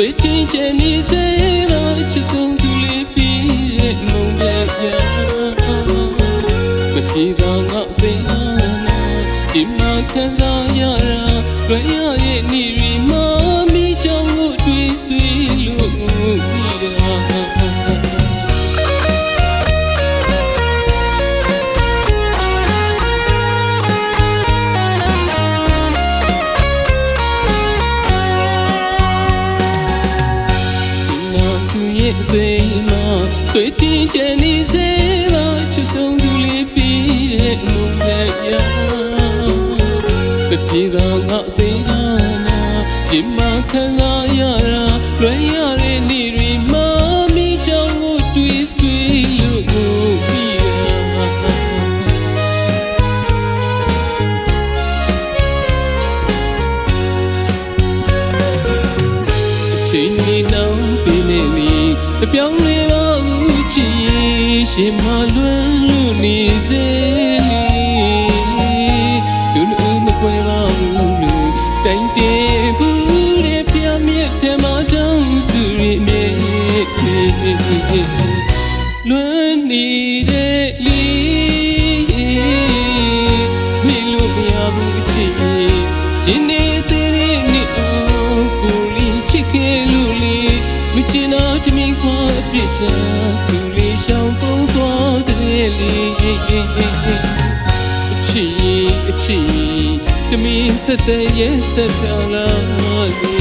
ဆွေတင်ချင်နေစေပါချစ်ဆုံးသူလေးပြီးတဲ့မုံပြပြမပြေသာငေါ့သေးနာဒီမှာခံစားရတာလွယ်ရရဲ့နေရီမ မပြေသာငေါ့သေးကနာဒီမှာခံစားရတာလွယ်ရတဲ့နေရီမမီကြောင့်ကိုတွေ့ဆွေလို့ပြီးတာအချိန်လေးနောက်ပေးနေပြီအပြောင်းလဲပါဦးချစ်ရင်ရှင်မလွန်းလို့နေစေ လွန်းနေတဲ့လီမိလို့မရဘူးချစ်ရင်ရှင်နေတဲ့နေ့အောင်ကိုလီချစ်ခဲ့လို့လေမချင်တော့တမင်ခွာအပြစ်ရှာသူလေးရှောင်ပုံသွားတဲ့လေအချီအချီတမင်တက်တဲ့ရဲ့ဆက်ပြောင်းလာလေ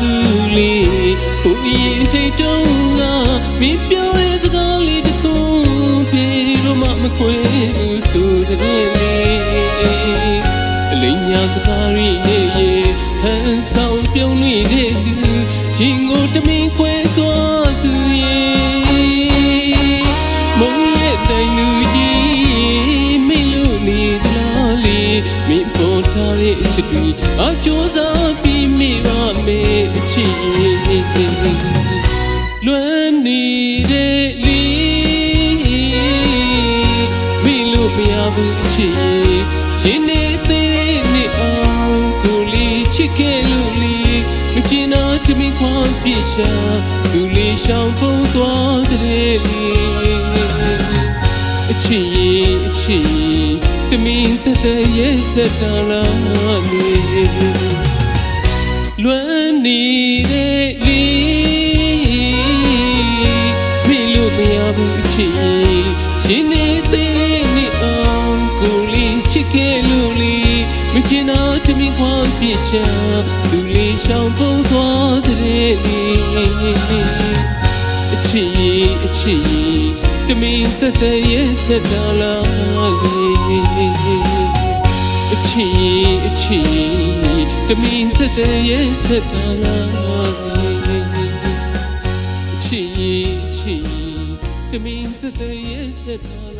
ဘူးလေဟိုရင်ထိတ်တုံးကမင်းပြောတဲ့စကားလေးတစ်ခုပြေတော့မှမခွေဘူးဆိုတဲ့လေအလိမ်ညာစကားရီရဲ့ရဲ့ဟန်ဆောင်ပြုံးနေတဲ့သူရင်ကိုတမင်ခွဲသွားသူရဲ့မုံရဲ့တိုင်လူကြီးမင်းလို့နေသလားလေမင်းပေါ်ထားတဲ့အချစ်တွေအကျိုးစားပြီး မိပါမယ်အချစ်လွမ်းနေတဲ့လီမင်းလို့မရဘူးအချစ်ရှင်နေတဲ့နေ့အောင်ကိုလီချစ်ခဲ့လို့လေမချင်တော့တမင်ခွန်ပြစ်ရှာသူလေးရှောင်ပုံသွားတဲ့လေအချစ်ရဲ့အချစ်ရဲ့တမင်တသက်ရဲ့စက်တလာနေ လွမ်းနေတဲ့လီမိလို့မရဘူးအချစ်ရဲ့ရှင်နေတဲ့နေ့အောင်ကိုလေးချစ်ခဲ့လို့လေမချင်တော့တမင်ခွန်ပြစ်ရှာသူလေးရှောင်ပုံသွားတဲ့လေအချစ်ရဲ့အချစ်ရဲ့တမင်တက်တဲ့ရဲ့စက်တလာလေအချစ်ရဲ့အချစ်ရဲ့ တမင်တက်တဲ့ရဲ့စက်တလာလေအချစ်ရဲ့အချစ်ရဲ့တမင်တက်တဲ့ရဲ့စက်တ